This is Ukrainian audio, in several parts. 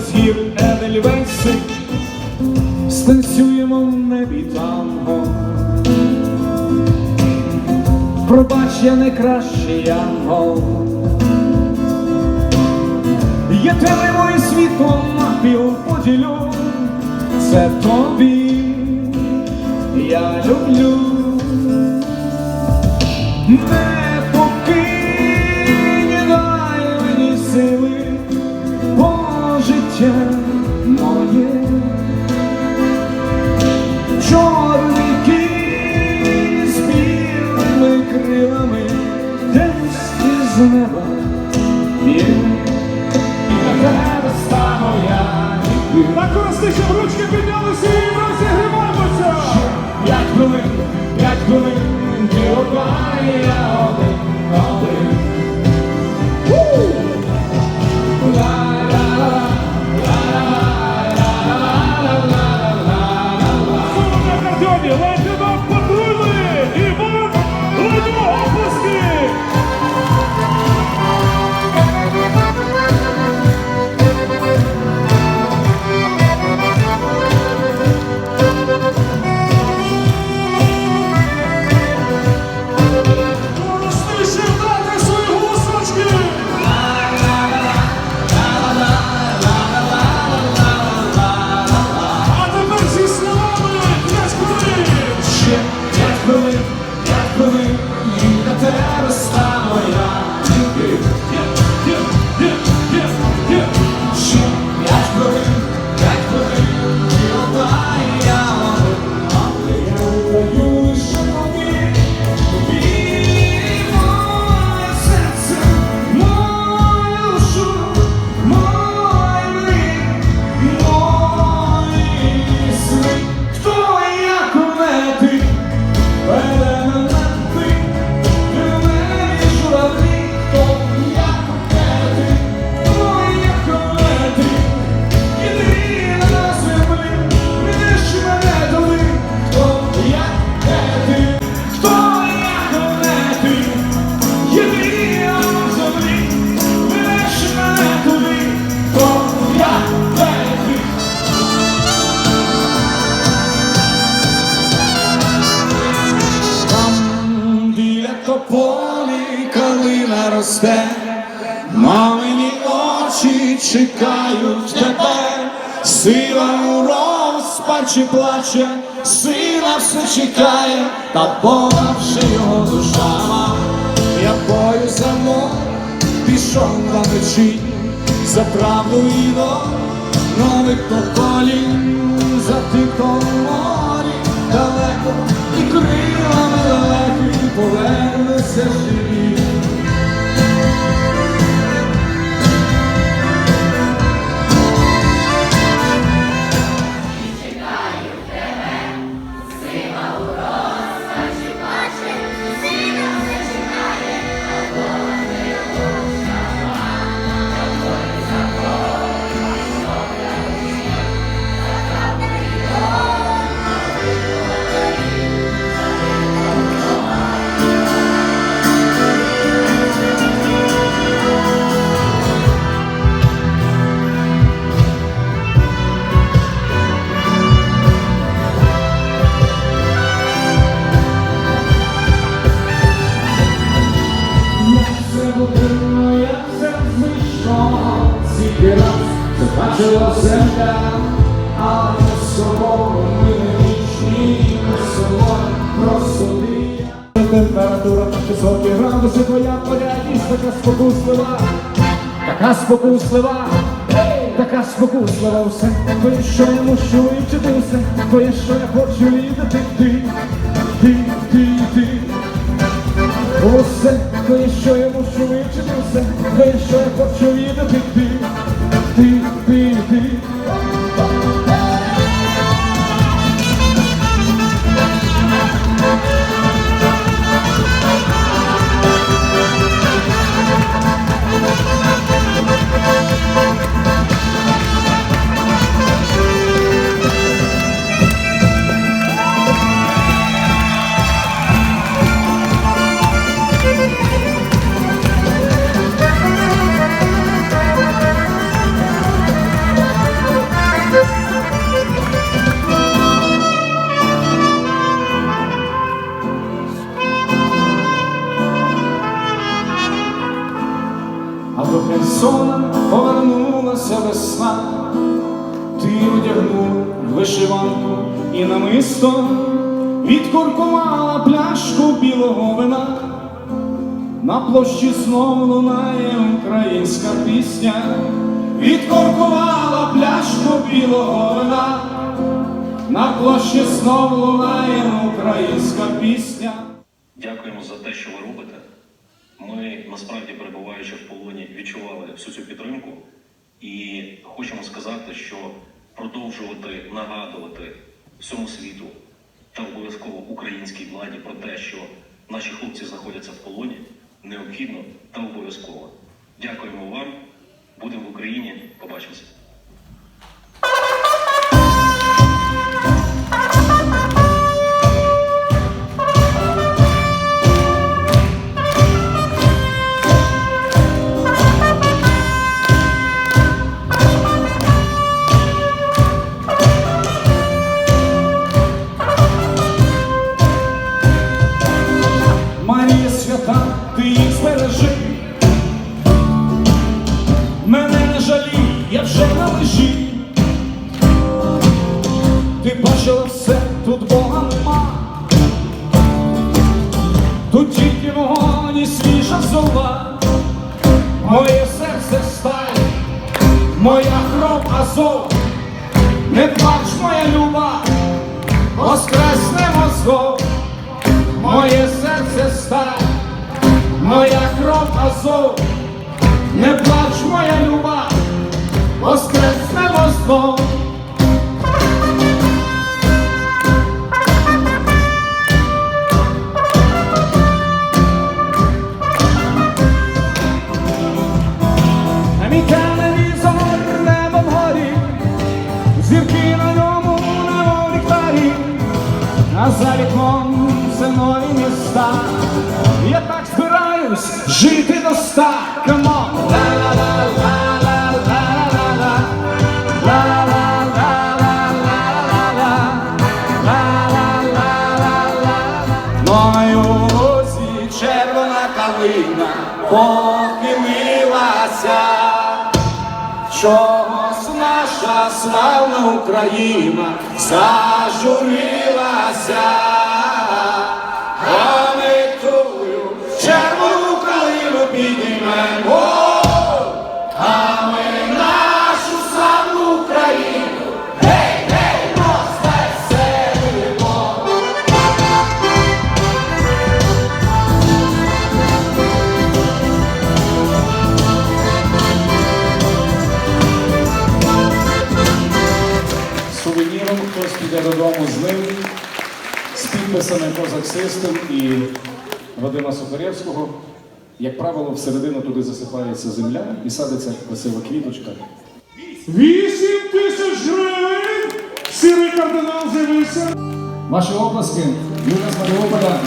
з гір станцюємо в небі танго. Пробач, я не кращий янгол. Я тебе моє світло напіл поділю, це тобі я люблю. Очі чекають тебе, сила у розпачі плаче, сина все чекає, та Боже його душа. Я бою за мор, пішов на мечі, за правду і до нових поколінь, за тих, морі далеко і крилами далекі повернеться живі. Температура на високі градуси, твоя порядність така спокуслива, така спокуслива, така спокуслива все, твоє, що я мушу вивчити все, твоє, що я хочу віддати ти, ти, ти, ти. Усе, те, що я мушу вивчити, все, те, що я хочу віддати ти, ти, ти, ти. Відкуркувала пляшку білого вина. На площі знов лунає українська пісня, відкоркувала пляшку білого вина, на площі знов лунає українська пісня. Дякуємо за те, що ви робите. Ми насправді, перебуваючи в полоні, відчували всю цю підтримку і хочемо сказати, що продовжувати нагадувати всьому світу та обов'язково українській владі про те, що наші хлопці знаходяться в полоні, необхідно та обов'язково. Дякуємо вам. Будемо в Україні. Побачимося. Моє серце сталь, моя кров азов. Не плач, моя люба, воскреснемо знов. Моє серце сталь, моя кров азов, не плач, моя люба, воскреснемо знов. За вікном все нові міста. Я так збираюсь жити до ста. Камон! Червона калина похилилася. Чогось наша славна Україна зажурилася, а підписами Козак Систем і Вадима Сухаревського. Як правило, всередину туди засипається земля і садиться красива квіточка. 8 тисяч гривень! Сірий кардинал з'явився. Ваші обласки, Юля з Маріуполя.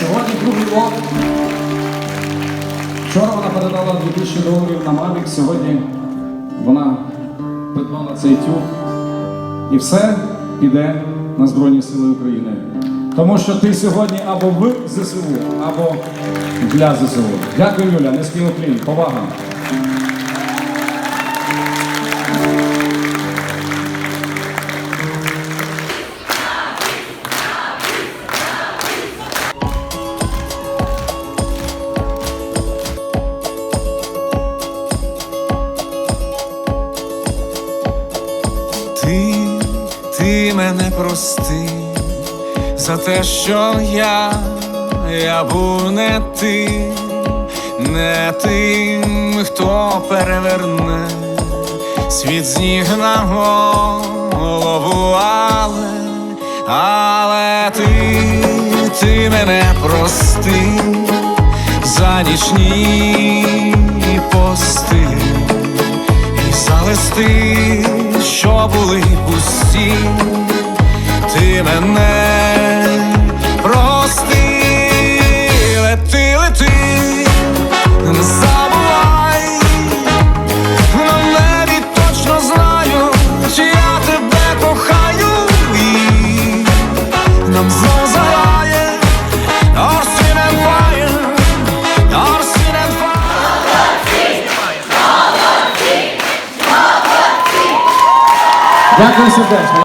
Сьогодні другий лот. Вчора вона передала 2000 доларів на Mavic, сьогодні вона придбала цей тюк. І все піде на Збройні Сили України. Тому що ти сьогодні або в ЗСУ, або для ЗСУ. Дякую, Юля, низький уклін, повага. Прости за те, що я, я був не тим, не тим, хто переверне світ з ніг на голову, але, але ти, ти мене прости за нічні пости і за листи, що були пусті, мене, прости, лети, лети, не забувай, на небі точно знаю, чи я тебе кохаю нам знову заграє, Арсі не фає, не фає. Молодці! Молодці! Молодці! Дякую,